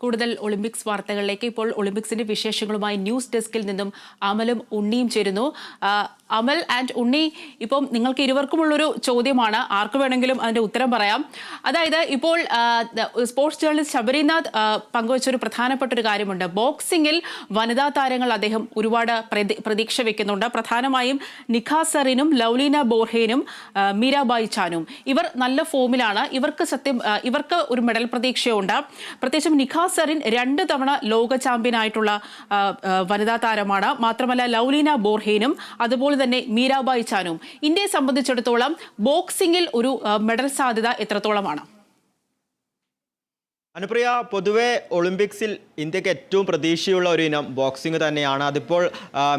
കൂടുതൽ ഒളിമ്പിക്സ് വാർത്തകളിലേക്ക് ഇപ്പോൾ ഒളിമ്പിക്സിന്റെ വിശേഷങ്ങളുമായി ന്യൂസ് ഡെസ്കിൽ നിന്നും അമലും ഉണ്ണിയും ചേരുന്നു. അമൽ ആൻഡ് ഉണ്ണി ഇപ്പം നിങ്ങൾക്ക് ഇരുവർക്കുമുള്ളൊരു ചോദ്യമാണ്. ആർക്ക് വേണമെങ്കിലും അതിന്റെ ഉത്തരം പറയാം. അതായത് ഇപ്പോൾ സ്പോർട്സ് ജേർണലിസ്റ്റ് ശബരിനാഥ് പങ്കുവച്ചൊരു പ്രധാനപ്പെട്ട ഒരു കാര്യമുണ്ട്. ബോക്സിംഗിൽ വനിതാ താരങ്ങൾ അദ്ദേഹം ഒരുപാട് പ്രതി- പ്രതീക്ഷ വെക്കുന്നുണ്ട്. പ്രധാനമായും നിഖാ സറിനും ലൗലീന ബോർഹേനും മീരാബായ് ചാനും ഇവർ നല്ല ഫോമിലാണ്. ഇവർക്ക് സത്യം ഇവർക്ക് ഒരു മെഡൽ പ്രതീക്ഷയുണ്ട്. പ്രത്യേകിച്ചും നിഖാ സറിൻ രണ്ട് തവണ ലോക ചാമ്പ്യനായിട്ടുള്ള വനിതാ താരമാണ്. മാത്രമല്ല ലൗലീന ബോർഹേനും അതുപോലെ തന്നെ മീരാബായി ചാനും. ഇന്ത്യയെ സംബന്ധിച്ചിടത്തോളം ബോക്സിംഗിൽ ഒരു മെഡൽ സാധ്യത എത്രത്തോളമാണ്? അനുപ്രിയ പൊതുവെ ഒളിമ്പിക്സിൽ ഇന്ത്യയ്ക്ക് ഏറ്റവും പ്രതീക്ഷയുള്ള ഒരു ഇനം ബോക്സിംഗ് തന്നെയാണ്. അതിപ്പോൾ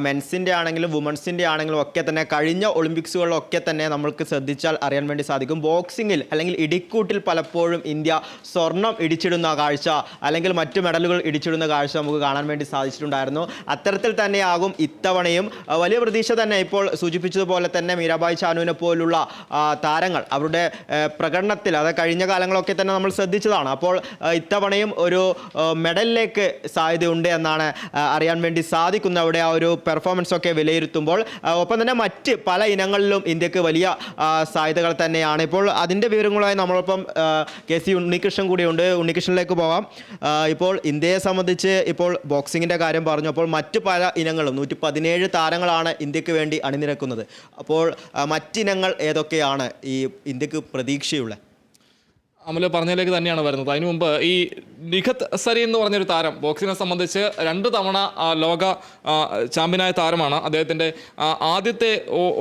മെൻസിന്റെ ആണെങ്കിലും വുമൺസിന്റെ ആണെങ്കിലും ഒക്കെ തന്നെ കഴിഞ്ഞ ഒളിമ്പിക്സുകളിലൊക്കെ തന്നെ നമ്മൾക്ക് ശ്രദ്ധിച്ചാൽ അറിയാൻ വേണ്ടി സാധിക്കും. ബോക്സിങ്ങിൽ അല്ലെങ്കിൽ ഇടിക്കൂട്ടിൽ പലപ്പോഴും ഇന്ത്യ സ്വർണം ഇടിച്ചിടുന്ന കാഴ്ച അല്ലെങ്കിൽ മറ്റു മെഡലുകൾ ഇടിച്ചിടുന്ന കാഴ്ച നമുക്ക് കാണാൻ വേണ്ടി സാധിച്ചിട്ടുണ്ടായിരുന്നു. അത്തരത്തിൽ തന്നെയാകും ഇത്തവണയും. വലിയ പ്രതീക്ഷ തന്നെ ഇപ്പോൾ സൂചിപ്പിച്ചതുപോലെ തന്നെ മീരാബായ് ചാനുവിനെ പോലുള്ള താരങ്ങൾ അവരുടെ പ്രകടനത്തിൽ അത് കഴിഞ്ഞ കാലങ്ങളൊക്കെ തന്നെ നമ്മൾ ശ്രദ്ധിച്ചതാണ്. അപ്പോൾ ഇത്തവണയും ഒരു ആ, മെഡലിലേക്ക് സാധ്യതയുണ്ട് എന്നാണ് അറിയാൻ വേണ്ടി സാധിക്കുന്നത് അവിടെ ആ ഒരു പെർഫോമൻസ് ഒക്കെ വിലയിരുത്തുമ്പോൾ ഒപ്പം തന്നെ മറ്റ് പല ഇനങ്ങളിലും ഇന്ത്യയ്ക്ക് വലിയ സാധ്യതകൾ തന്നെയാണ്. ഇപ്പോൾ അതിന്റെ വിവരങ്ങളുമായി നമ്മളൊപ്പം കെ സി ഉണ്ണികൃഷ്ണൻ കൂടിയുണ്ട് ഉണ്ണികൃഷ്ണനിലേക്ക് പോവാം ഇപ്പോൾ ഇന്ത്യയെ സംബന്ധിച്ച് ഇപ്പോൾ ബോക്സിങ്ങിന്റെ കാര്യം പറഞ്ഞു അപ്പോൾ മറ്റ് പല ഇനങ്ങളും നൂറ്റി പതിനേഴ് താരങ്ങളാണ് ഇന്ത്യയ്ക്ക് വേണ്ടി അണിനിരക്കുന്നത്. അപ്പോൾ മറ്റിനങ്ങൾ ഏതൊക്കെയാണ് ഈ ഇന്ത്യയ്ക്ക് പ്രതീക്ഷയുള്ള? അമൽ പറഞ്ഞതിലേക്ക് തന്നെയാണ് വരുന്നത്. അതിനു മുമ്പ് ഈ നിഖത് സരി എന്ന് പറഞ്ഞൊരു താരം ബോക്സിനെ സംബന്ധിച്ച് രണ്ട് തവണ ലോക ചാമ്പ്യനായ താരമാണ്. അദ്ദേഹത്തിന്റെ ആദ്യത്തെ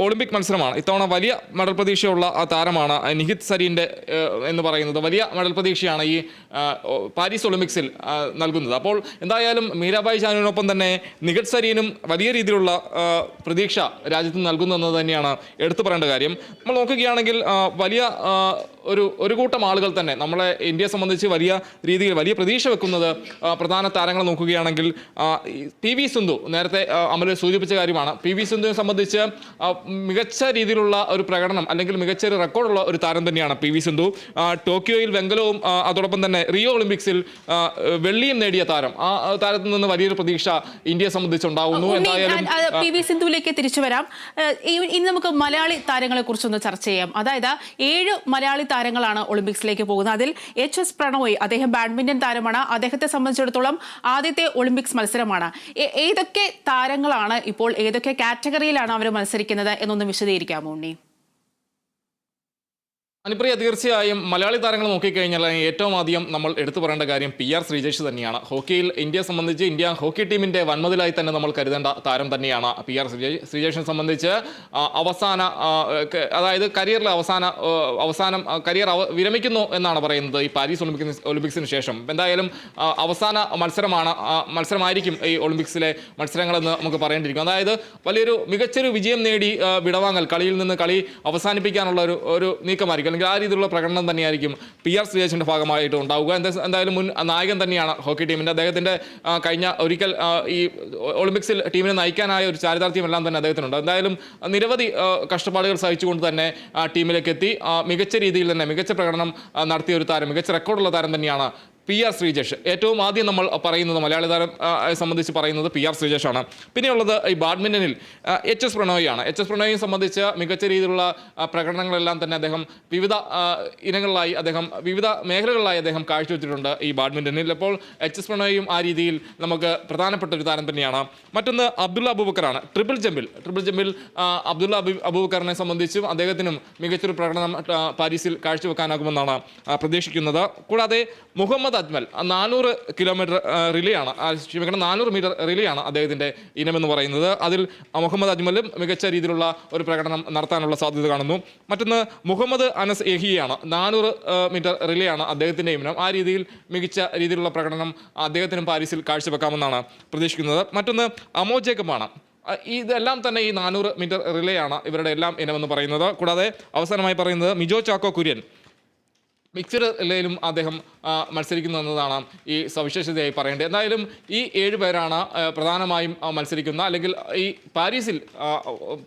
ഒളിമ്പിക് മത്സരമാണ്. ഇത്തവണ വലിയ മെഡൽ പ്രതീക്ഷയുള്ള താരമാണ് നിഖിത് സരീന്റെ എന്ന് പറയുന്നത്. വലിയ മെഡൽ പ്രതീക്ഷയാണ് ഈ പാരീസ് ഒളിമ്പിക്സിൽ നൽകുന്നത്. അപ്പോൾ എന്തായാലും മീരാബായി ചാനുവിനൊപ്പം തന്നെ നിഖത് സരീനും വലിയ രീതിയിലുള്ള പ്രതീക്ഷ രാജ്യത്ത് നൽകുന്നു തന്നെയാണ് എടുത്തു പറയേണ്ട കാര്യം. നമ്മൾ നോക്കുകയാണെങ്കിൽ വലിയ ഒരു ഒരു കൂട്ടം ആളുകൾ തന്നെ നമ്മളെ ഇന്ത്യയെ സംബന്ധിച്ച് വലിയ രീതിയിൽ വലിയ പ്രതീക്ഷ വെക്കുന്നത് പ്രധാന താരങ്ങളെ നോക്കുകയാണെങ്കിൽ പി വി സിന്ധു നേരത്തെ അമൽ സൂചിപ്പിച്ച കാര്യമാണ്. പി വി സിന്ധുവിനെ സംബന്ധിച്ച് മികച്ച രീതിയിലുള്ള ഒരു പ്രകടനം അല്ലെങ്കിൽ മികച്ച ഒരു റെക്കോർഡുള്ള ഒരു താരം തന്നെയാണ് പി വി സിന്ധു. ടോക്കിയോയിൽ വെങ്കലവും അതോടൊപ്പം തന്നെ റിയോ ഒളിമ്പിക്സിൽ വെള്ളിയും നേടിയ താരം. ആ താരത്തിൽ നിന്ന് വലിയൊരു പ്രതീക്ഷ ഇന്ത്യയെ സംബന്ധിച്ചുണ്ടാവുന്നു എന്തായാലും പി വി സിന്ധുവിലേക്ക് തിരിച്ചു വരാം. ഇനി നമുക്ക് മലയാളി താരങ്ങളെ കുറിച്ചൊന്ന് ചർച്ച ചെയ്യാം. അതായത് ഏഴ് മലയാളി താരങ്ങളാണ് ഒളിമ്പിക്സിലേക്ക് പോകുന്നത്. അതിൽ എച്ച് എസ് പ്രണോയ് അദ്ദേഹം ബാഡ്മിന്റൺ താരമാണ്. അദ്ദേഹത്തെ സംബന്ധിച്ചിടത്തോളം ആദ്യത്തെ ഒളിമ്പിക്സ് മത്സരമാണ്. ഏതൊക്കെ താരങ്ങളാണ് ഇപ്പോൾ ഏതൊക്കെ കാറ്റഗറിയിലാണ് അവർ മത്സരിക്കുന്നത് എന്നൊന്ന് വിശദീകരിക്കാമോ ഉണ്ണി? അനുപ്രിയ തീർച്ചയായും മലയാളി താരങ്ങൾ നോക്കിക്കഴിഞ്ഞാൽ ഏറ്റവും ആദ്യം നമ്മൾ എടുത്തു പറയേണ്ട കാര്യം പി ആർ ശ്രീജേഷ് തന്നെയാണ്. ഹോക്കിയിൽ ഇന്ത്യയെ സംബന്ധിച്ച് ഇന്ത്യ ഹോക്കി ടീമിന്റെ വൻമതിലായി തന്നെ നമ്മൾ കരുതേണ്ട താരം തന്നെയാണ് പി ആർ ശ്രീജേഷ് ശ്രീജേഷിനെ സംബന്ധിച്ച്. അവസാന അതായത് കരിയറിലെ അവസാന അവസാനം കരിയർ വിരമിക്കുന്നു എന്നാണ് പറയുന്നത് ഈ പാരീസ് ഒളിമ്പിക്സിന് ഒളിമ്പിക്സിന് ശേഷം. എന്തായാലും അവസാന മത്സരമാണ് മത്സരമായിരിക്കും ഈ ഒളിമ്പിക്സിലെ മത്സരങ്ങളെന്ന് നമുക്ക് പറയേണ്ടിയിരിക്കും. അതായത് വലിയൊരു മികച്ചൊരു വിജയം നേടി വിടവാങ്ങൽ കളിയിൽ നിന്ന് കളി അവസാനിപ്പിക്കാനുള്ള ഒരു ഒരു നീക്കമായിരിക്കും. അല്ലെങ്കിൽ ആ രീതിയിലുള്ള പ്രകടനം തന്നെയായിരിക്കും പി ആർ ശ്രീജേഷിന്റെ ഭാഗമായിട്ട് ഉണ്ടാവുക. എന്തായാലും മുൻ നായകൻ തന്നെയാണ് ഹോക്കി ടീമിന്റെ അദ്ദേഹത്തിന്റെ കഴിഞ്ഞ ഒരിക്കൽ ഈ ഒളിമ്പിക്സിൽ ടീമിനെ നയിക്കാനായ ഒരു ചാരിതാർത്ഥ്യം എല്ലാം തന്നെ അദ്ദേഹത്തിനുണ്ട്. എന്തായാലും നിരവധി കഷ്ടപ്പാടുകൾ സഹിച്ചുകൊണ്ട് തന്നെ ടീമിലേക്ക് എത്തി. മികച്ച രീതിയിൽ തന്നെ മികച്ച പ്രകടനം നടത്തിയ ഒരു താരം മികച്ച റെക്കോർഡുള്ള താരം തന്നെയാണ് പി ആർ ശ്രീജേഷ്. ഏറ്റവും ആദ്യം നമ്മൾ പറയുന്നത് മലയാളി താരം സംബന്ധിച്ച് പറയുന്നത് പി ആർ ശ്രീജേഷാണ്. പിന്നെയുള്ളത് ഈ ബാഡ്മിന്റണിൽ എച്ച് എസ് പ്രണോയിയാണ്. എച്ച് എസ് പ്രണോയിയെ സംബന്ധിച്ച് മികച്ച രീതിയിലുള്ള പ്രകടനങ്ങളെല്ലാം തന്നെ അദ്ദേഹം വിവിധ ഇനങ്ങളിലായി അദ്ദേഹം വിവിധ മേഖലകളിലായി അദ്ദേഹം കാഴ്ചവെച്ചിട്ടുണ്ട് ഈ ബാഡ്മിന്റണിൽ അപ്പോൾ എച്ച് എസ് പ്രണോയും ആ രീതിയിൽ നമുക്ക് പ്രധാനപ്പെട്ട ഒരു താരം തന്നെയാണ്. മറ്റൊന്ന് അബ്ദുള്ള അബൂബക്കറാണ്. ട്രിപ്പിൾ ജമ്പിൽ ട്രിപ്പിൾ ജമ്പിൽ അബ്ദുള്ള അബി അബൂബക്കറിനെ സംബന്ധിച്ചും അദ്ദേഹത്തിനും മികച്ചൊരു പ്രകടനം പാരീസിൽ കാഴ്ചവെക്കാനാകുമെന്നാണ് പ്രതീക്ഷിക്കുന്നത്. കൂടാതെ മുഹമ്മദ് അജ്മൽ നാനൂറ് കിലോമീറ്റർ റിലിയാണ്. ക്ഷമിക്കണം നാനൂറ് മീറ്റർ റിലേയാണ് അദ്ദേഹത്തിന്റെ ഇനമെന്ന് പറയുന്നത്. അതിൽ മുഹമ്മദ് അജ്മലും മികച്ച രീതിയിലുള്ള ഒരു പ്രകടനം നടത്താനുള്ള സാധ്യത കാണുന്നു. മറ്റൊന്ന് മുഹമ്മദ് അനസ് എഹിയാണ് നാനൂറ് മീറ്റർ റിലേയാണ് അദ്ദേഹത്തിന്റെ ഇനം. ആ രീതിയിൽ മികച്ച രീതിയിലുള്ള പ്രകടനം അദ്ദേഹത്തിനും പാരീസിൽ കാഴ്ചവെക്കാമെന്നാണ് പ്രതീക്ഷിക്കുന്നത്. മറ്റൊന്ന് അമോ ജേക്കബാണ്. ഇതെല്ലാം തന്നെ ഈ നാനൂറ് മീറ്റർ റിലേയാണ് ഇവരുടെ എല്ലാം ഇനമെന്ന് പറയുന്നത്. കൂടാതെ അവസാനമായി പറയുന്നത് മിജോ ചാക്കോ കുര്യൻ. മിക്സഡ് റിലേയിലും അദ്ദേഹം മത്സരിക്കുന്നു എന്നതാണ് ഈ സവിശേഷതയായി പറയേണ്ടത്. എന്തായാലും ഈ ഏഴ് പേരാണ് പ്രധാനമായും മത്സരിക്കുന്ന അല്ലെങ്കിൽ ഈ പാരീസിൽ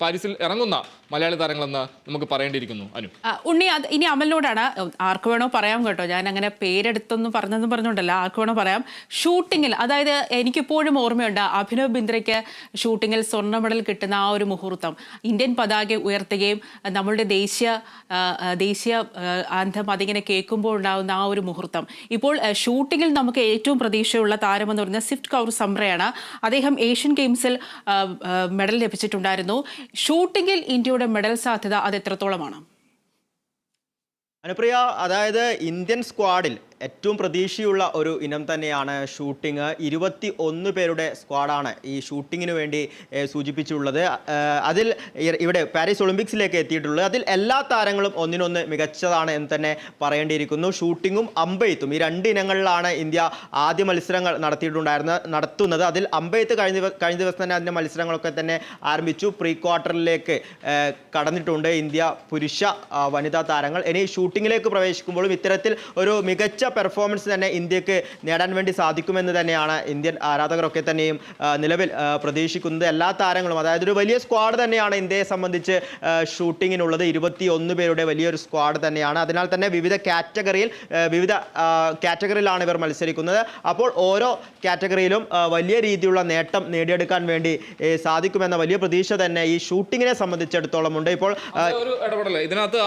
പാരീസിൽ ഇറങ്ങുന്ന മലയാളി താരങ്ങളെന്ന് നമുക്ക് പറയേണ്ടിയിരിക്കുന്നു. അനു. ഉണ്ണി അത് ഇനി അമലിനോടാണ് ആർക്ക് വേണോ പറയാം കേട്ടോ. ഞാൻ അങ്ങനെ പേരെടുത്തൊന്നും പറഞ്ഞെന്ന് പറഞ്ഞുകൊണ്ടല്ല ആർക്ക് വേണോ പറയാം. ഷൂട്ടിങ്ങിൽ അതായത് എനിക്കിപ്പോഴും ഓർമ്മയുണ്ട് അഭിനവ് ബിന്ദ്രയ്ക്ക് ഷൂട്ടിങ്ങിൽ സ്വർണ മെഡൽ കിട്ടുന്ന ആ ഒരു മുഹൂർത്തം. ഇന്ത്യൻ പതാക ഉയർത്തുകയും നമ്മളുടെ ദേശീയ ദേശീയ ആന്തം അതിങ്ങനെ കേൾക്കുമ്പോൾ ഉണ്ടാകുന്ന ആ ഒരു മുഹൂർത്തം. ഇപ്പോൾ ഷൂട്ടിങ്ങിൽ നമുക്ക് ഏറ്റവും പ്രതീക്ഷയുള്ള താരമെന്ന് പറയുന്നത് സിഫ്റ്റ് കൗർ സംറയാണ്. അദ്ദേഹം ഏഷ്യൻ ഗെയിംസിൽ മെഡൽ ലഭിച്ചിട്ടുണ്ടായിരുന്നു. ഷൂട്ടിങ്ങിൽ ഇന്ത്യയുടെ മെഡൽ സാധ്യത അത് എത്രത്തോളമാണ് അനുപ്രിയ അതായത് ഇന്ത്യൻ സ്ക്വാഡിൽ ഏറ്റവും പ്രതീക്ഷയുള്ള ഒരു ഇനം തന്നെയാണ് ഷൂട്ടിംഗ്. ഇരുപത്തി ഒന്ന് പേരുടെ സ്ക്വാഡാണ് ഈ ഷൂട്ടിങ്ങിന് വേണ്ടി സൂചിപ്പിച്ചിട്ടുള്ളത്. അതിൽ ഇവിടെ പാരീസ് ഒളിമ്പിക്സിലേക്ക് എത്തിയിട്ടുള്ളത്. അതിൽ എല്ലാ താരങ്ങളും ഒന്നിനൊന്ന് മികച്ചതാണ് എന്ന് തന്നെ പറയേണ്ടിയിരിക്കുന്നു. ഷൂട്ടിങ്ങും അമ്പെയ്ത്തും. ഈ രണ്ട് ഇനങ്ങളിലാണ് ഇന്ത്യ ആദ്യ മത്സരങ്ങൾ നടത്തിയിട്ടുണ്ടായിരുന്നത് നടത്തുന്നത്. അതിൽ അമ്പെയ്ത്ത് കഴിഞ്ഞ കഴിഞ്ഞ ദിവസം തന്നെ അതിന്റെ മത്സരങ്ങളൊക്കെ തന്നെ ആരംഭിച്ചു. പ്രീ ക്വാർട്ടറിലേക്ക് കടന്നിട്ടുണ്ട് ഇന്ത്യ പുരുഷ വനിതാ താരങ്ങൾ. ഇനി ഷൂട്ടിങ്ങിലേക്ക് പ്രവേശിക്കുമ്പോഴും ഇത്തരത്തിൽ ഒരു മികച്ച പെർഫോമൻസ് തന്നെ ഇന്ത്യയ്ക്ക് നേടാൻ വേണ്ടി സാധിക്കുമെന്ന് തന്നെയാണ് ഇന്ത്യൻ ആരാധകരൊക്കെ തന്നെയും നിലവിൽ പ്രതീക്ഷിക്കുന്നത്. എല്ലാ താരങ്ങളും അതായത് ഒരു വലിയ സ്ക്വാഡ് തന്നെയാണ് ഇന്ത്യയെ സംബന്ധിച്ച് ഷൂട്ടിങ്ങിനുള്ളത് ഇരുപത്തി ഒന്ന് പേരുടെ വലിയൊരു സ്ക്വാഡ് തന്നെയാണ്. അതിനാൽ തന്നെ വിവിധ കാറ്റഗറിയിൽ വിവിധ കാറ്റഗറിയിലാണ് ഇവർ മത്സരിക്കുന്നത്. അപ്പോൾ ഓരോ കാറ്റഗറിയിലും വലിയ രീതിയിലുള്ള നേട്ടം നേടിയെടുക്കാൻ വേണ്ടി സാധിക്കുമെന്ന വലിയ പ്രതീക്ഷ തന്നെ ഈ ഷൂട്ടിങ്ങിനെ സംബന്ധിച്ചിടത്തോളം ഉണ്ട്. ഇപ്പോൾ ഒരു ഇതിനകത്ത്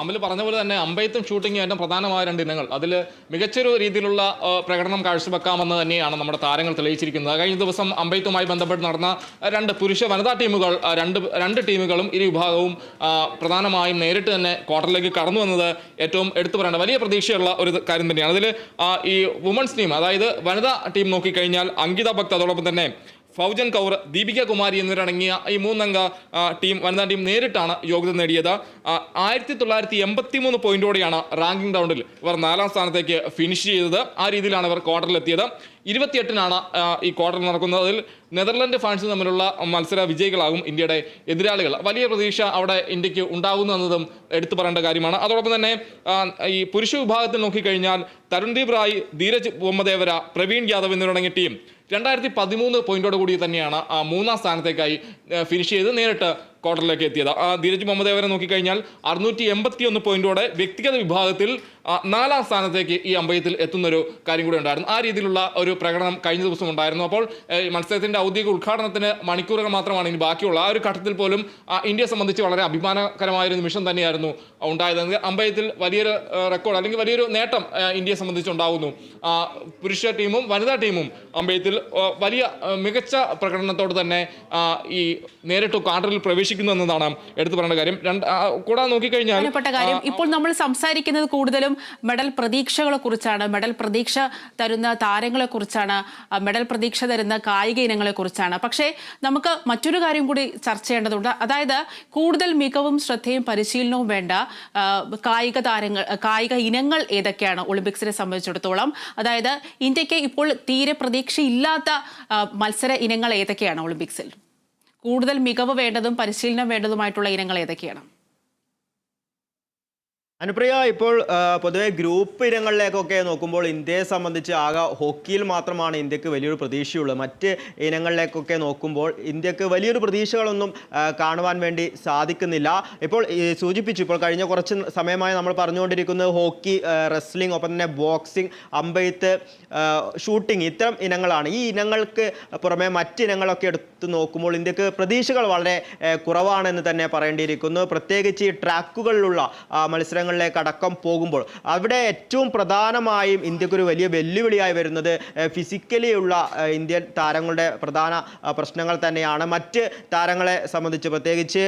അമൽ പറഞ്ഞ പോലെ തന്നെ അമ്പയത്തും ഷൂട്ടിങ്ങും ഏറ്റവും പ്രധാനമായ രണ്ട് ഇനങ്ങൾ. അതിൽ മികച്ചൊരു രീതിയിലുള്ള പ്രകടനം കാഴ്ചവെക്കാമെന്ന് തന്നെയാണ് നമ്മുടെ താരങ്ങൾ തെളിയിച്ചിരിക്കുന്നത്. കഴിഞ്ഞ ദിവസം അമ്പയത്തുമായി ബന്ധപ്പെട്ട് നടന്ന രണ്ട് പുരുഷ വനിതാ ടീമുകൾ രണ്ട് രണ്ട് ടീമുകളും ഇരു വിഭാഗവും പ്രധാനമായും നേരിട്ട് തന്നെ ക്വാർട്ടറിലേക്ക് കടന്നു വന്നത് ഏറ്റവും എടുത്തു പറയേണ്ട വലിയ പ്രതീക്ഷയുള്ള ഒരു കാര്യം തന്നെയാണ്. അതിൽ ഈ വുമൺസ് ടീം അതായത് വനിതാ ടീം നോക്കിക്കഴിഞ്ഞാൽ അങ്കിത ഭക്ത് അതോടൊപ്പം തന്നെ ഫൗജൻ കൗർ ദീപിക കുമാരി എന്നിവരടങ്ങിയ ഈ മൂന്നംഗ ടീം വനിതാ ടീം നേരിട്ടാണ് യോഗ്യത നേടിയത്. ആയിരത്തി തൊള്ളായിരത്തി എൺപത്തി മൂന്ന് പോയിന്റോടെയാണ് റാങ്കിംഗ് റൗണ്ടിൽ ഇവർ നാലാം സ്ഥാനത്തേക്ക് ഫിനിഷ് ചെയ്തത്. ആ രീതിയിലാണ് ഇവർ ക്വാർട്ടറിലെത്തിയത് ഇരുപത്തിയെട്ടിനാണ് ഈ ക്വാർട്ടർ നടക്കുന്നത് അതിൽ നെതർലൻഡ് ഫാൻസ് തമ്മിലുള്ള മത്സര വിജയികളാകും ഇന്ത്യയുടെ എതിരാളികൾ. വലിയ പ്രതീക്ഷ അവിടെ ഇന്ത്യയ്ക്ക് ഉണ്ടാകുന്നു എന്നതും എടുത്തു പറയേണ്ട കാര്യമാണ്. അതോടൊപ്പം തന്നെ ഈ പുരുഷ വിഭാഗത്തിൽ നോക്കിക്കഴിഞ്ഞാൽ തരുൺദീപ് റായ് ധീരജ് ബൊമ്മദേവര പ്രവീൺ യാദവ് എന്നിവരടങ്ങിയ ടീം. രണ്ടായിരത്തി പതിമൂന്ന് പോയിന്റോട് കൂടി തന്നെയാണ് മൂന്നാം സ്ഥാനത്തേക്കായി ഫിനിഷ് ചെയ്ത് നേരിട്ട് ക്വാർട്ടറിലേക്ക് എത്തിയത്. ധീരജ് മുഹമ്മദേവരെ നോക്കിക്കഴിഞ്ഞാൽ അറുന്നൂറ്റി എൺപത്തി ഒന്ന് പോയിന്റോടെ വ്യക്തിഗത വിഭാഗത്തിൽ നാലാം സ്ഥാനത്തേക്ക് ഈ അമ്പയത്തിൽ എത്തുന്നൊരു കാര്യം കൂടി ഉണ്ടായിരുന്നു. ആ രീതിയിലുള്ള ഒരു പ്രകടനം കഴിഞ്ഞ ദിവസം ഉണ്ടായിരുന്നു. അപ്പോൾ മത്സരത്തിന്റെ ഔദ്യോഗിക ഉദ്ഘാടനത്തിന് മണിക്കൂറുകൾ മാത്രമാണ് ഇനി ബാക്കിയുള്ള ആ ഒരു ഘട്ടത്തിൽ പോലും ഇന്ത്യയെ സംബന്ധിച്ച് വളരെ അഭിമാനകരമായ ഒരു നിമിഷം തന്നെയായിരുന്നു ഉണ്ടായത് അമ്പയത്തിൽ വലിയൊരു റെക്കോർഡ് അല്ലെങ്കിൽ വലിയൊരു നേട്ടം ഇന്ത്യയെ സംബന്ധിച്ചുണ്ടാകുന്നു പുരുഷ ടീമും വനിതാ ടീമും അമ്പയത്തിൽ വലിയ മികച്ച പ്രകടനത്തോട് തന്നെ ഈ നേരിട്ട് ക്വാർട്ടറിൽ പ്രവേശിക്കുന്നു എന്നതാണ് എടുത്തു പറയേണ്ട കാര്യം. രണ്ട് കൂടാതെ നോക്കിക്കഴിഞ്ഞാൽ കാര്യം ഇപ്പോൾ നമ്മൾ സംസാരിക്കുന്നത് കൂടുതലും മെഡൽ പ്രതീക്ഷകളെ കുറിച്ചാണ് മെഡൽ പ്രതീക്ഷ തരുന്ന താരങ്ങളെ കുറിച്ചാണ് മെഡൽ പ്രതീക്ഷ തരുന്ന കായിക ഇനങ്ങളെ കുറിച്ചാണ്. പക്ഷേ നമുക്ക് മറ്റൊരു കാര്യം കൂടി ചർച്ച ചെയ്യേണ്ടതുണ്ട്. അതായത് കൂടുതൽ മികവും ശ്രദ്ധയും പരിശീലനവും വേണ്ട കായിക താരങ്ങൾ കായിക ഇനങ്ങൾ ഏതൊക്കെയാണ് ഒളിമ്പിക്സിനെ സംബന്ധിച്ചിടത്തോളം. അതായത് ഇന്ത്യയ്ക്ക് ഇപ്പോൾ തീരെ പ്രതീക്ഷയില്ലാത്ത മത്സര ഇനങ്ങൾ ഏതൊക്കെയാണ് ഒളിമ്പിക്സിൽ? കൂടുതൽ മികവ് വേണ്ടതും പരിശീലനം വേണ്ടതുമായിട്ടുള്ള ഇനങ്ങൾ ഏതൊക്കെയാണ്? അനുപ്രിയ ഇപ്പോൾ പൊതുവെ ഗ്രൂപ്പ് ഇനങ്ങളിലേക്കൊക്കെ നോക്കുമ്പോൾ ഇന്ത്യയെ സംബന്ധിച്ച് ആകെ ഹോക്കിയിൽ മാത്രമാണ് ഇന്ത്യയ്ക്ക് വലിയൊരു പ്രതീക്ഷയുള്ളത്. മറ്റ് ഇനങ്ങളിലേക്കൊക്കെ നോക്കുമ്പോൾ ഇന്ത്യയ്ക്ക് വലിയൊരു പ്രതീക്ഷകളൊന്നും കാണുവാൻ വേണ്ടി സാധിക്കുന്നില്ല. ഇപ്പോൾ സൂചിപ്പിച്ചു ഇപ്പോൾ കഴിഞ്ഞ കുറച്ച് സമയമായി നമ്മൾ പറഞ്ഞുകൊണ്ടിരിക്കുന്നത് ഹോക്കി റെസ്ലിംഗ് ഒപ്പം തന്നെ ബോക്സിംഗ് അമ്പെയ്ത്ത് ഷൂട്ടിംഗ് ഇത്തരം ഇനങ്ങളാണ്. ഈ ഇനങ്ങൾക്ക് പുറമെ മറ്റ് ഇനങ്ങളൊക്കെ എടുത്ത് നോക്കുമ്പോൾ ഇന്ത്യയ്ക്ക് പ്രതീക്ഷകൾ വളരെ കുറവാണെന്ന് തന്നെ പറയേണ്ടിയിരിക്കുന്നു. പ്രത്യേകിച്ച് ഈ ട്രാക്കുകളിലുള്ള ആ, മത്സരങ്ങളിലേക്ക് അടക്കം പോകുമ്പോൾ അവിടെ ഏറ്റവും പ്രധാനമായും ഇന്ത്യക്കൊരു വലിയ വെല്ലുവിളിയായി വരുന്നത് ഫിസിക്കലി ഉള്ള ഏഹ്, ഇന്ത്യൻ താരങ്ങളുടെ പ്രധാന പ്രശ്നങ്ങൾ തന്നെയാണ്. മറ്റ് താരങ്ങളെ സംബന്ധിച്ച് പ്രത്യേകിച്ച്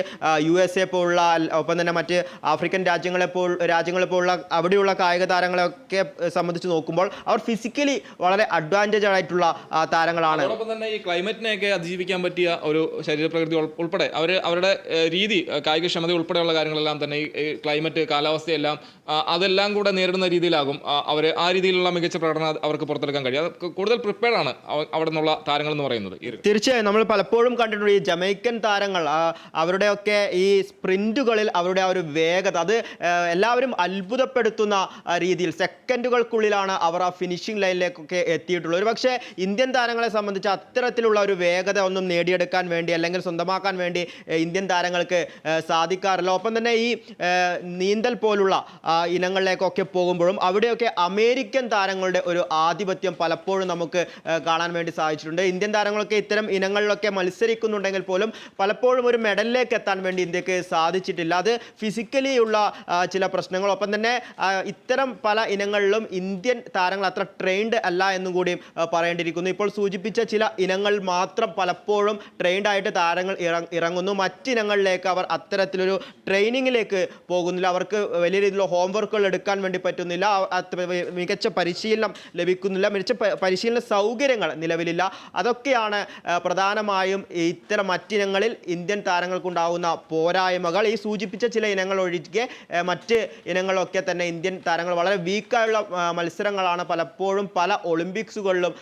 യു എസ് എ പോലുള്ള ഒപ്പം തന്നെ മറ്റ് ആഫ്രിക്കൻ രാജ്യങ്ങളെ പോ രാജ്യങ്ങളെ പോലുള്ള അവിടെയുള്ള കായിക താരങ്ങളെയൊക്കെ സംബന്ധിച്ച് നോക്കുമ്പോൾ അവർ ഫിസിക്കലി വളരെ അഡ്വാന്റേജ് ആയിട്ടുള്ള താരങ്ങളാണ്. അതോടൊപ്പം തന്നെ ഈ ക്ലൈമറ്റിനെയൊക്കെ അതിജീവിക്കാൻ പറ്റിയ ഒരു ശരീരപ്രകൃതി ഉൾ- ഉൾപ്പെടെ അവർ അവരുടെ രീതി കായികക്ഷമത ഉൾപ്പെടെയുള്ള കാര്യങ്ങളെല്ലാം തന്നെ ഈ ക്ലൈമറ്റ് കാലാവസ്ഥയെല്ലാം ആ, അതെല്ലാം കൂടെ നേരിടുന്ന രീതിയിലാകും. അവർ ആ രീതിയിലുള്ള മികച്ച പ്രകടനം അവർക്ക് പുറത്തെടുക്കാൻ കഴിയും. അത് കൂടുതൽ പ്രിപ്പയർഡ് ആണ് അവ- അവിടെ നിന്നുള്ള താരങ്ങൾ എന്ന് പറയുന്നത് തീർച്ചയായും നമ്മൾ പലപ്പോഴും കണ്ടിട്ടുണ്ട് ഈ ജമൈക്കൻ താരങ്ങൾ അവരുടെയൊക്കെ ഈ സ്പ്രിന്റുകളിൽ അവരുടെ ആ ഒരു വേഗത അത് എല്ലാവരും അത്ഭുതപ്പെടുത്തുന്ന രീതിയിൽ സെക്കൻഡുകൾക്കുള്ളിലാണ് അവർ ആ ഫിനിഷിംഗ് ലൈനിലേക്കൊക്കെ എത്തിയിട്ടുള്ളത്. ഒരു ഇന്ത്യൻ താരങ്ങളെ സംബന്ധിച്ച് അത്തരത്തിലുള്ള ഒരു വേഗത ഒന്നും നേടിയെടുക്കാൻ വേണ്ടി അല്ലെങ്കിൽ സ്വന്തമാക്കാൻ വേണ്ടി ഇന്ത്യൻ താരങ്ങൾക്ക് സാധിക്കാറില്ല. ഒപ്പം തന്നെ ഈ നീന്തൽ പോലുള്ള ഇനങ്ങളിലേക്കൊക്കെ പോകുമ്പോഴും അവിടെയൊക്കെ അമേരിക്കൻ താരങ്ങളുടെ ഒരു ആധിപത്യം പലപ്പോഴും നമുക്ക് കാണാൻ വേണ്ടി സാധിച്ചിട്ടുണ്ട്. ഇന്ത്യൻ താരങ്ങളൊക്കെ ഇത്തരം ഇനങ്ങളിലൊക്കെ മത്സരിക്കുന്നുണ്ടെങ്കിൽ പോലും പലപ്പോഴും ഒരു മെഡലിലേക്ക് എത്താൻ വേണ്ടി ഇന്ത്യയ്ക്ക് സാധിച്ചിട്ടില്ല. അത് ഫിസിക്കലി ഉള്ള ചില പ്രശ്നങ്ങൾ. ഒപ്പം തന്നെ ഇത്തരം പല ഇനങ്ങളിലും ഇന്ത്യൻ താരങ്ങൾ അത്ര ട്രെയിൻഡ് അല്ല എന്നും കൂടിയും പറയേണ്ടിയിരിക്കുന്നു. ഇപ്പോൾ സൂചിപ്പിച്ച ചില ഇനങ്ങൾ മാത്രം പലപ്പോഴും ട്രെയിൻഡ് ആയിട്ട് താരങ്ങൾ ഇറ- ഇറങ്ങുന്നു. മറ്റിനങ്ങളിലേക്ക് അവർ അത്തരത്തിലൊരു ട്രെയിനിങ്ങിലേക്ക് പോകുന്നില്ല. അവർക്ക് വലിയ രീതിയിലുള്ള ഹോംവർക്കുകൾ എടുക്കാൻ വേണ്ടി പറ്റുന്നില്ല. മികച്ച പരിശീലനം ലഭിക്കുന്നില്ല. മികച്ച പരിശീലന സൗകര്യങ്ങൾ നിലവിലില്ല. അതൊക്കെയാണ് പ്രധാനമായും ഇത്തരം മറ്റിനങ്ങളിൽ ഇന്ത്യൻ താരങ്ങൾക്കുണ്ടാകുന്ന പോരായ്മകൾ. ഈ സൂചിപ്പിച്ച ചില ഇനങ്ങൾ ഒഴികെ മറ്റ് ഇനങ്ങളൊക്കെ തന്നെ ഇന്ത്യൻ താരങ്ങൾ വളരെ വീക്കായുള്ള മത്സരങ്ങളാണ് പലപ്പോഴും പല ഒളിമ്പിക്സുകളിലും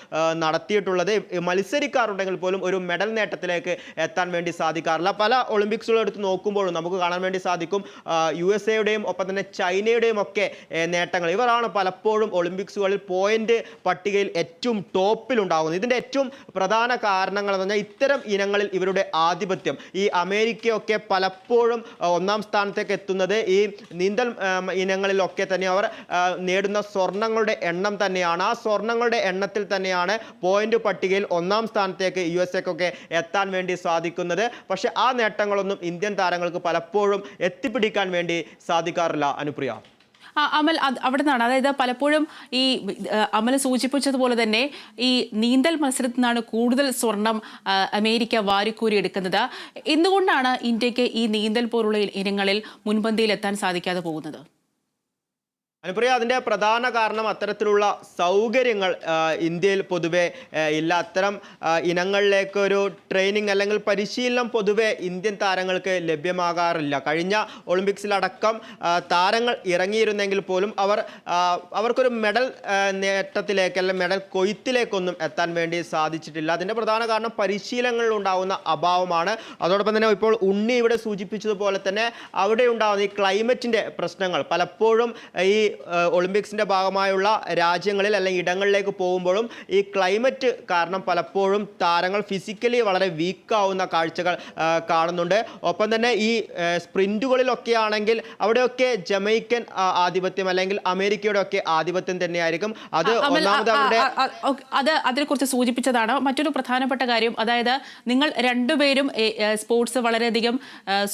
നടത്തിയിട്ടുള്ളത്. മത്സരിക്കാറുണ്ടെങ്കിൽ പോലും ഒരു മെഡൽ നേട്ടത്തിലേക്ക് എത്താൻ വേണ്ടി സാധിക്കാറില്ല. പല ഒളിമ്പിക്സുകളെടുത്ത് നോക്കുമ്പോഴും നമുക്ക് കാണാൻ വേണ്ടി സാധിക്കും യു എസ് എയുടെയും ഒപ്പം തന്നെ ചൈനയുടെയും ഒക്കെ നേട്ടങ്ങൾ. ഇവരാണ് പലപ്പോഴും ഒളിമ്പിക്സുകളിൽ പോയിന്റ് പട്ടികയിൽ ഏറ്റവും ടോപ്പിലുണ്ടാകുന്നത് ഇതിന്റെ ഏറ്റവും പ്രധാന കാരണങ്ങൾ എന്ന് പറഞ്ഞാൽ ഇത്തരം ഇനങ്ങളിൽ ഇവരുടെ ആധിപത്യം. ഈ അമേരിക്കയൊക്കെ പലപ്പോഴും ഒന്നാം സ്ഥാനത്തേക്ക് എത്തുന്നത് ഈ നീന്തൽ ഇനങ്ങളിലൊക്കെ തന്നെ അവർ നേടുന്ന സ്വർണങ്ങളുടെ എണ്ണം തന്നെയാണ്. ആ സ്വർണങ്ങളുടെ എണ്ണത്തിൽ തന്നെയാണ് പോയിന്റ് പട്ടികയിൽ ഒന്നാം സ്ഥാനത്തേക്ക് യു എസ് എക്കൊക്കെ എത്താൻ വേണ്ടി സാധിക്കുന്നത്. പക്ഷേ ആ നേട്ടങ്ങളൊന്നും ഇന്ത്യൻ താരങ്ങൾക്ക് പലപ്പോഴും എത്തിപ്പിടിക്കാൻ വേണ്ടി സാധിക്കാറില്ല. അനുപ്രിയ. അമൽ അവിടെ നിന്നാണ് അതായത് പലപ്പോഴും ഈ അമൽ സൂചിപ്പിച്ചതുപോലെ തന്നെ ഈ നീന്തൽ മത്സരത്തിൽ നിന്നാണ് കൂടുതൽ സ്വർണം അമേരിക്ക വാരിക്കൂരി എടുക്കുന്നത്. എന്തുകൊണ്ടാണ് ഇന്ത്യയ്ക്ക് ഈ നീന്തൽ പോലുള്ള ഇനങ്ങളിൽ മുൻപന്തിയിൽ എത്താൻ സാധിക്കാതെ പോകുന്നത്? അനുപ്രിയ അതിന്റെ പ്രധാന കാരണം അത്തരത്തിലുള്ള സൗകര്യങ്ങൾ ഇന്ത്യയിൽ പൊതുവെ ഇല്ല. അത്തരം ഇനങ്ങളിലേക്ക് ഒരു ട്രെയിനിങ് അല്ലെങ്കിൽ പരിശീലനം പൊതുവെ ഇന്ത്യൻ താരങ്ങൾക്ക് ലഭ്യമാകാറില്ല. കഴിഞ്ഞ ഒളിമ്പിക്സിലടക്കം താരങ്ങൾ ഇറങ്ങിയിരുന്നെങ്കിൽ പോലും അവർ അവർക്കൊരു മെഡൽ നേട്ടത്തിലേക്ക് അല്ലെങ്കിൽ മെഡൽ കൊയ്ത്തിലേക്കൊന്നും എത്താൻ വേണ്ടി സാധിച്ചിട്ടില്ല. അതിന്റെ പ്രധാന കാരണം പരിശീലനങ്ങളിൽ ഉണ്ടാകുന്ന അഭാവമാണ്. അതോടൊപ്പം തന്നെ ഇപ്പോൾ ഉണ്ണി ഇവിടെ സൂചിപ്പിച്ചതുപോലെ തന്നെ അവിടെ ഉണ്ടാകുന്ന ഈ ക്ലൈമറ്റിന്റെ പ്രശ്നങ്ങൾ. പലപ്പോഴും ഈ ഒളിമ്പിക്സിന്റെ ഭാഗമായുള്ള രാജ്യങ്ങളിൽ അല്ലെങ്കിൽ ഇടങ്ങളിലേക്ക് പോകുമ്പോഴും ഈ ക്ലൈമറ്റ് കാരണം പലപ്പോഴും താരങ്ങൾ ഫിസിക്കലി വളരെ വീക്കാവുന്ന കാഴ്ചകൾ കാണുന്നുണ്ട്. ഒപ്പം തന്നെ ഈ സ്പ്രിന്റുകളിലൊക്കെ ആണെങ്കിൽ അവിടെയൊക്കെ ജമൈക്കൻ ആധിപത്യം അല്ലെങ്കിൽ അമേരിക്കയുടെ ഒക്കെ ആധിപത്യം തന്നെയായിരിക്കും. അത് ഒന്നാമതവരുടെ ഒന്നാമത് അവരുടെ. അത് അതിനെക്കുറിച്ച് സൂചിപ്പിച്ചതാണ്. മറ്റൊരു പ്രധാനപ്പെട്ട കാര്യം അതായത് നിങ്ങൾ രണ്ടുപേരും സ്പോർട്സ് വളരെയധികം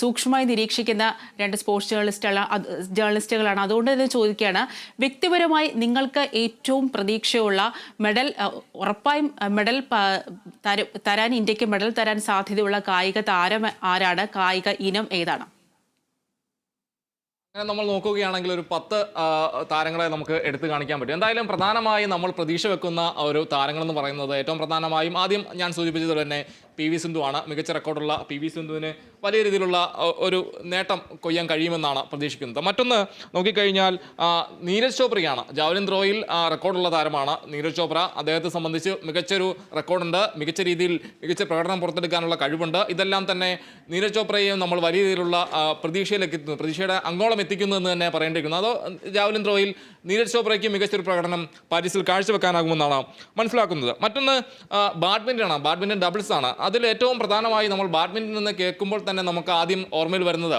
സൂക്ഷ്മമായി നിരീക്ഷിക്കുന്ന രണ്ട് സ്പോർട്സ് ജേർണലിസ്റ്റുകളാണ് ജേർണലിസ്റ്റുകളാണ്. അതുകൊണ്ട് തന്നെ ചോദിക്കുകയാണ് വ്യക്തിപരമായി നിങ്ങൾക്ക് ഏറ്റവും പ്രതീക്ഷയുള്ള മെഡൽ ഉറപ്പായും മെഡൽ തരാൻ ഇന്ത്യയ്ക്ക് മെഡൽ തരാൻ സാധ്യതയുള്ള കായിക താരം ആരാണ്? കായിക ഇനം ഏതാണ്? നമ്മൾ നോക്കുകയാണെങ്കിൽ ഒരു പത്ത് താരങ്ങളെ നമുക്ക് എടുത്തു കാണിക്കാൻ പറ്റും. എന്തായാലും പ്രധാനമായും നമ്മൾ പ്രതീക്ഷ വെക്കുന്ന ഒരു താരങ്ങൾ എന്ന് പറയുന്നത് ഏറ്റവും പ്രധാനമായും ആദ്യം ഞാൻ സൂചിപ്പിച്ചത് തന്നെ പി വി സിന്ധുവാണ്. മികച്ച റെക്കോർഡുള്ള പി വി സിന്ധുവിന് വലിയ രീതിയിലുള്ള ഒരു നേട്ടം കൊയ്യാൻ കഴിയുമെന്നാണ് പ്രതീക്ഷിക്കുന്നത്. മറ്റൊന്ന് നോക്കിക്കഴിഞ്ഞാൽ നീരജ് ചോപ്രയാണ്. ജാവലിൻ ത്രോയിൽ റെക്കോർഡുള്ള താരമാണ് നീരജ് ചോപ്ര. അദ്ദേഹത്തെ സംബന്ധിച്ച് മികച്ചൊരു റെക്കോർഡുണ്ട്. മികച്ച രീതിയിൽ മികച്ച പ്രകടനം പുറത്തെടുക്കാനുള്ള കഴിവുണ്ട്. ഇതെല്ലാം തന്നെ നീരജ് ചോപ്രയെയും നമ്മൾ വലിയ രീതിയിലുള്ള പ്രതീക്ഷയിലേക്ക് എത്തുന്നു പ്രതീക്ഷയുടെ അങ്ങോളം എത്തിക്കുന്നു എന്ന് തന്നെ പറയേണ്ടിയിരിക്കുന്നു. അതോ ജാവലിൻ ത്രോയിൽ നീരജ് ചോപ്രയ്ക്ക് മികച്ചൊരു പ്രകടനം പാരീസിൽ കാഴ്ചവെക്കാനാകുമെന്നാണ് മനസ്സിലാക്കുന്നത്. മറ്റൊന്ന് ബാഡ്മിന്റൺ ആണ് ബാഡ്മിന്റൺ ഡബിൾസ് ആണ്. അതിൽ ഏറ്റവും പ്രധാനമായി നമ്മൾ ബാഡ്മിന്റൺ എന്ന് കേൾക്കുമ്പോൾ തന്നെ നമുക്ക് ആദ്യം ഓർമ്മയിൽ വരുന്നത്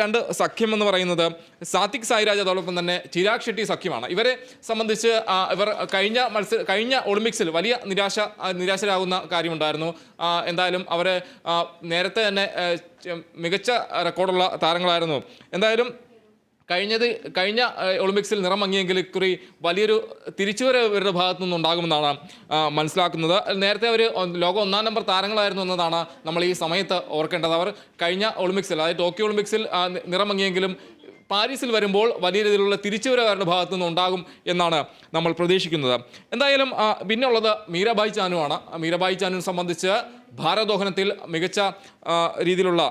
രണ്ട് സഖ്യം എന്ന് പറയുന്നത് സാത്വിക് സായിരാജ് അതോടൊപ്പം തന്നെ ചിരാഗ് ഷെട്ടി സഖ്യമാണ്. ഇവരെ സംബന്ധിച്ച് ഇവർ കഴിഞ്ഞ മത്സര കഴിഞ്ഞ ഒളിമ്പിക്സിൽ വലിയ നിരാശ നിരാശരാകുന്ന കാര്യമുണ്ടായിരുന്നു. എന്തായാലും അവർ നേരത്തെ തന്നെ മികച്ച റെക്കോർഡുള്ള താരങ്ങളായിരുന്നു. എന്തായാലും കഴിഞ്ഞത് കഴിഞ്ഞ ഒളിമ്പിക്സിൽ നിറം മങ്ങിയെങ്കിൽ ഇക്കുറി വലിയൊരു തിരിച്ചുവരവ് ഇവരുടെ ഭാഗത്തു നിന്നുണ്ടാകുമെന്നാണ് മനസ്സിലാക്കുന്നത്. നേരത്തെ അവർ ലോക ഒന്നാം നമ്പർ താരങ്ങളായിരുന്നു എന്നതാണ് നമ്മൾ ഈ സമയത്ത് ഓർക്കേണ്ടത്. അവർ കഴിഞ്ഞ ഒളിമ്പിക്സിൽ അതായത് ടോക്കിയോ ഒളിമ്പിക്സിൽ നിറം മങ്ങിയെങ്കിലും പാരീസിൽ വരുമ്പോൾ വലിയ രീതിയിലുള്ള തിരിച്ചുവരവരുടെ ഭാഗത്തു നിന്ന് ഉണ്ടാകും എന്നാണ് നമ്മൾ പ്രതീക്ഷിക്കുന്നത്. എന്തായാലും പിന്നെ ഉള്ളത് മീരാബായി ചാനുവാണ്. മീരാബായി ചാനുവിനെ സംബന്ധിച്ച് ഭാരദോഹനത്തിൽ മികച്ച രീതിയിലുള്ള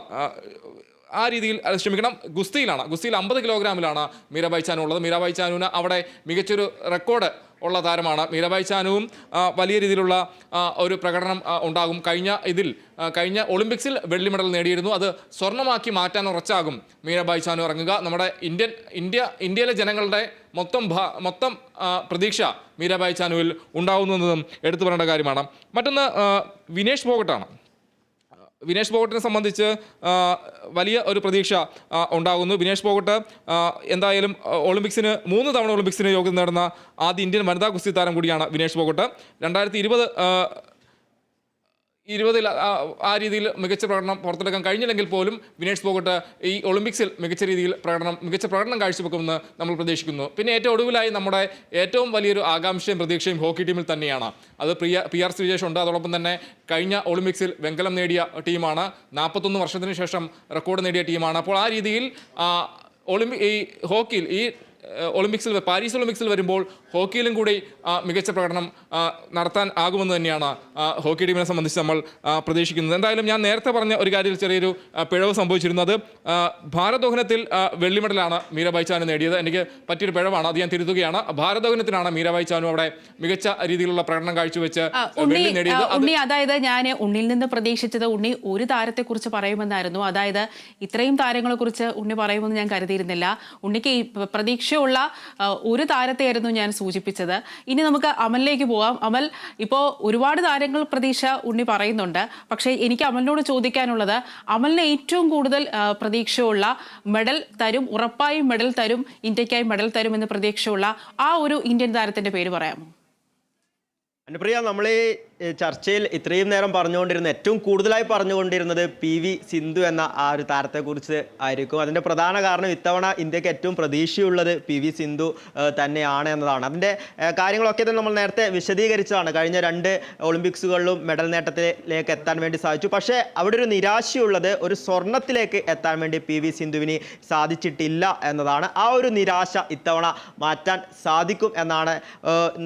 ആ, രീതിയിൽ ശ്രമിക്കണം ഗുസ്തിയിലാണ്. ഗുസ്തിയിൽ അമ്പത് കിലോഗ്രാമിലാണ് മീരാബായ് ചാനു ഉള്ളത്. മീരാബായ് ചാനുവിന് അവിടെ മികച്ചൊരു റെക്കോർഡ് ഉള്ള താരമാണ്. മീരാബായ് ചാനുവും വലിയ രീതിയിലുള്ള ഒരു പ്രകടനം ഉണ്ടാകും. കഴിഞ്ഞ ഇതിൽ കഴിഞ്ഞ ഒളിമ്പിക്സിൽ വെള്ളി മെഡൽ നേടിയിരുന്നു. അത് സ്വർണമാക്കി മാറ്റാൻ ഉറച്ചാകും മീരാബായ് ചാനു ഇറങ്ങുക. നമ്മുടെ ഇന്ത്യൻ ഇന്ത്യ ഇന്ത്യയിലെ ജനങ്ങളുടെ മൊത്തം മൊത്തം പ്രതീക്ഷ മീരാബായ് ചാനുവിൽ ഉണ്ടാകുന്നതും എടുത്തു പറയേണ്ട കാര്യമാണ്. മറ്റൊന്ന് വിനേഷ് ഫോഗട്ടാണ് വിനേഷ് ഫോഗട്ടിനെ സംബന്ധിച്ച് വലിയ ഒരു പ്രതീക്ഷ ഉണ്ടാകുന്നു. വിനേഷ് ഫോഗട്ട് എന്തായാലും ഒളിമ്പിക്സിന് മൂന്ന് തവണ ഒളിമ്പിക്സിന് യോഗ്യത നേടുന്ന ആദ്യ ഇന്ത്യൻ വനിതാ കുസ്തി താരം കൂടിയാണ് വിനേഷ് ഫോഗട്ട് രണ്ടായിരത്തി ഇരുപത് ഇരുപതിൽ ആ- രീതിയിൽ മികച്ച പ്രകടനം പുറത്തെടുക്കാൻ കഴിഞ്ഞില്ലെങ്കിൽ പോലും വിനേഷ് പോകട്ട് ഈ ഒളിമ്പിക്സിൽ മികച്ച രീതിയിൽ പ്രകടനം മികച്ച പ്രകടനം കാഴ്ചവെക്കുമെന്ന് നമ്മൾ പ്രതീക്ഷിക്കുന്നു. പിന്നെ ഏറ്റവും ഒടുവിലായി നമ്മുടെ ഏറ്റവും വലിയൊരു ആകാംക്ഷയും പ്രതീക്ഷയും ഹോക്കി ടീമിൽ തന്നെയാണ്. അത് പ്രിയ പി ആർ ശ്രീജേഷ് ഉണ്ട്. അതോടൊപ്പം തന്നെ കഴിഞ്ഞ ഒളിമ്പിക്സിൽ വെങ്കലം നേടിയ ടീമാണ്. നാൽപ്പത്തൊന്ന് വർഷത്തിന് ശേഷം റെക്കോർഡ് നേടിയ ടീമാണ്. അപ്പോൾ ആ രീതിയിൽ ഒളിമ്പിക് ഈ ഹോക്കിയിൽ ഈ ഒളിമ്പിക്സിൽ പാരീസ് ഒളിമ്പിക്സിൽ വരുമ്പോൾ ഹോക്കിയിലും കൂടി മികച്ച പ്രകടനം നടത്താൻ ആകുമെന്ന് തന്നെയാണ് ഹോക്കി ടീമിനെ സംബന്ധിച്ച് നമ്മൾ പ്രതീക്ഷിക്കുന്നത്. എന്തായാലും ഞാൻ നേരത്തെ പറഞ്ഞ ഒരു കാര്യത്തിൽ ചെറിയൊരു പിഴവ് സംഭവിച്ചിരുന്നത് ഭാരതോഹനത്തിൽ വെള്ളി മെഡലാണ് മീരാബായ് ചാനു നേടിയത്. എനിക്ക് പറ്റിയൊരു പിഴവാണ് അത് ഞാൻ തിരുത്തുകയാണ്. ഭാരതോഹനത്തിനാണ് മീരാബായ് ചാനു അവിടെ മികച്ച രീതിയിലുള്ള പ്രകടനം കാഴ്ചവെച്ച് വെള്ളി നേടിയത്. ഉണ്ണി അതായത് ഞാൻ ഉണ്ണിയിൽ നിന്ന് പ്രതീക്ഷിച്ചത് ഉണ്ണി ഒരു താരത്തെക്കുറിച്ച് പറയുമെന്നായിരുന്നു. അതായത് ഇത്രയും താരങ്ങളെ കുറിച്ച് ഉണ്ണി പറയുമെന്ന് ഞാൻ കരുതിയിരുന്നില്ല. ഉണ്ണിക്ക് ഈ ആ, ഒരു താരത്തെയായിരുന്നു ഞാൻ സൂചിപ്പിച്ചത്. ഇനി നമുക്ക് അമലിലേക്ക് പോവാം അമൽ ഇപ്പോൾ ഒരുപാട് താരങ്ങൾ പ്രതീക്ഷ ഉണ്ണി പറയുന്നുണ്ട്. പക്ഷേ എനിക്ക് അമലിനോട് ചോദിക്കാനുള്ളത് അമലിന് ഏറ്റവും കൂടുതൽ പ്രതീക്ഷയുള്ള മെഡൽ തരും ഉറപ്പായും മെഡൽ തരും ഇന്ത്യക്കായി മെഡൽ തരും എന്ന് പ്രതീക്ഷയുള്ള ആ ഒരു ഇന്ത്യൻ താരത്തിന്റെ പേര് പറയാമോ? അനുപ്രിയ ഏഹ്, ചർച്ചയിൽ ഇത്രയും നേരം പറഞ്ഞുകൊണ്ടിരുന്ന ഏറ്റവും കൂടുതലായി പറഞ്ഞുകൊണ്ടിരുന്നത് പി വി സിന്ധു എന്ന ആ ഒരു താരത്തെക്കുറിച്ച് ആയിരിക്കും. അതിന്റെ പ്രധാന കാരണം ഇത്തവണ ഇന്ത്യയ്ക്ക് ഏറ്റവും പ്രതീക്ഷയുള്ളത് പി വി സിന്ധു തന്നെയാണ് എന്നതാണ്. അതിന്റെ കാര്യങ്ങളൊക്കെ തന്നെ നമ്മൾ നേരത്തെ വിശദീകരിച്ചതാണ്. കഴിഞ്ഞ രണ്ട് ഒളിമ്പിക്സുകളിലും മെഡൽ നേട്ടത്തിലേക്ക് എത്താൻ വേണ്ടി സാധിച്ചു. പക്ഷേ അവിടെ ഒരു നിരാശയുള്ളത് ഒരു സ്വർണത്തിലേക്ക് എത്താൻ വേണ്ടി പി വി സിന്ധുവിന് സാധിച്ചിട്ടില്ല എന്നതാണ്. ആ ഒരു നിരാശ ഇത്തവണ മാറ്റാൻ സാധിക്കും എന്നാണ്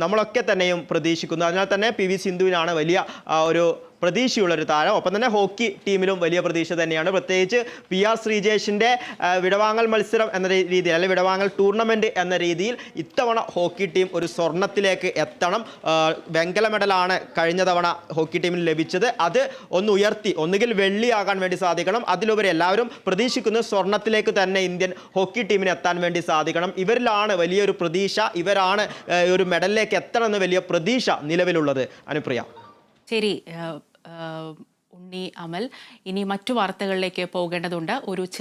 നമ്മളൊക്കെ തന്നെയും പ്രതീക്ഷിക്കുന്നത് അതിനാൽ തന്നെ പി വി സിന്ധുവിനാണ് വലിയ ഒരു പ്രതീക്ഷയുള്ള ഒരു താരം. ഒപ്പം തന്നെ ഹോക്കി ടീമിലും വലിയ പ്രതീക്ഷ തന്നെയാണ്. പ്രത്യേകിച്ച് പി ആർ ശ്രീജേഷിന്റെ വിടവാങ്ങൽ മത്സരം എന്ന രീതിയിൽ അല്ലെങ്കിൽ വിടവാങ്ങൽ ടൂർണമെന്റ് എന്ന രീതിയിൽ ഇത്തവണ ഹോക്കി ടീം ഒരു സ്വർണത്തിലേക്ക് എത്തണം. വെങ്കല മെഡലാണ് കഴിഞ്ഞ തവണ ഹോക്കി ടീമിന് ലഭിച്ചത്. അത് ഒന്ന് ഉയർത്തി ഒന്നുകിൽ വെള്ളിയാകാൻ വേണ്ടി സാധിക്കണം. അതിലുപരി എല്ലാവരും പ്രതീക്ഷിക്കുന്ന സ്വർണത്തിലേക്ക് തന്നെ ഇന്ത്യൻ ഹോക്കി ടീമിന് എത്താൻ വേണ്ടി സാധിക്കണം. ഇവരിലാണ് വലിയൊരു പ്രതീക്ഷ. ഇവരാണ് ഒരു മെഡലിലേക്ക് എത്തണമെന്ന് വലിയ പ്രതീക്ഷ നിലവിലുള്ളത്. അനുപ്രിയ. ശരി ഉണ്ണി അമൽ. ഇനി മറ്റു വാർത്തകളിലേക്ക് പോകേണ്ടതുണ്ട്. ഒരു